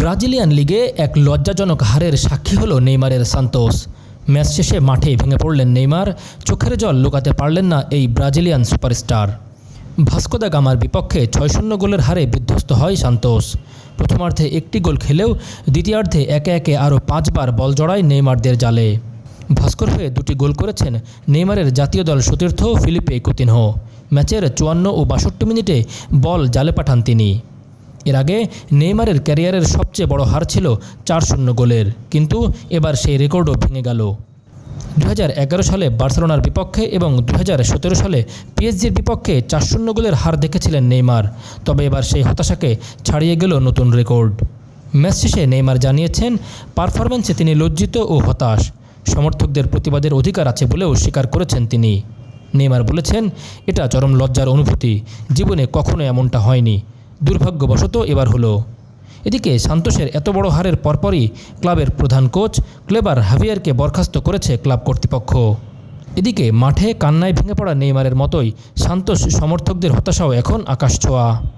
Brazilian লিগে এক লজ্জাজনক হারের সাক্ষী হল নেইমারের সান্তোস। ম্যাচ শেষে মাঠে ভেঙে পড়লেন নেইমার, চোখের জল লুকাতে পারলেন না এই ব্রাজিলিয়ান সুপারস্টার। ভাস্কোদা গামার বিপক্ষে ছয় শূন্য গোলের হারে বিধ্বস্ত হয় সান্তোস। প্রথমার্ধে একটি গোল খেলেও দ্বিতীয়ার্ধে একে একে আরও পাঁচবার বল জড়ায় নেইমারদের জালে। ভাস্কর হয়ে দুটি গোল করেছেন নেইমারের জাতীয় দল সতীর্থ ফিলিপে কুতিনহো। ম্যাচের চুয়ান্ন ও বাষট্টি মিনিটে বল জালে পাঠান তিনি। এর আগে নেইমারের ক্যারিয়ারের সবচেয়ে বড় হার ছিল চার শূন্য গোলের, কিন্তু এবার সেই রেকর্ডও ভেঙে গেল। দু হাজার এগারো সালে বার্সেলোনার বিপক্ষে এবং দু হাজার সতেরো সালে পিএসজির বিপক্ষে চার শূন্য গোলের হার দেখেছিলেন নেইমার, তবে এবার সেই হতাশাকে ছাড়িয়ে গেল নতুন রেকর্ড। ম্যাচ শেষে নেইমার জানিয়েছেন, পারফরম্যান্সে তিনি লজ্জিত ও হতাশ। সমর্থকদের প্রতিবাদের অধিকার আছে বলেও স্বীকার করেছেন তিনি। নেইমার বলেছেন, এটা চরম লজ্জার অনুভূতি। জীবনে কখনো এমনটা হয়নি। দুর্ভাগ্যবশত এবার হলো। এদিকে সান্তোষের এত বড় হারের পরপরই ক্লাবের প্রধান কোচ ক্লেবার হাভিয়ারকে বরখাস্ত করেছে ক্লাব কর্তৃপক্ষ। এদিকে মাঠে কান্নায় ভেঙে পড়া নেইমারের মতোই সান্তোষ সমর্থকদের হতাশাও এখন আকাশ ছোঁয়া।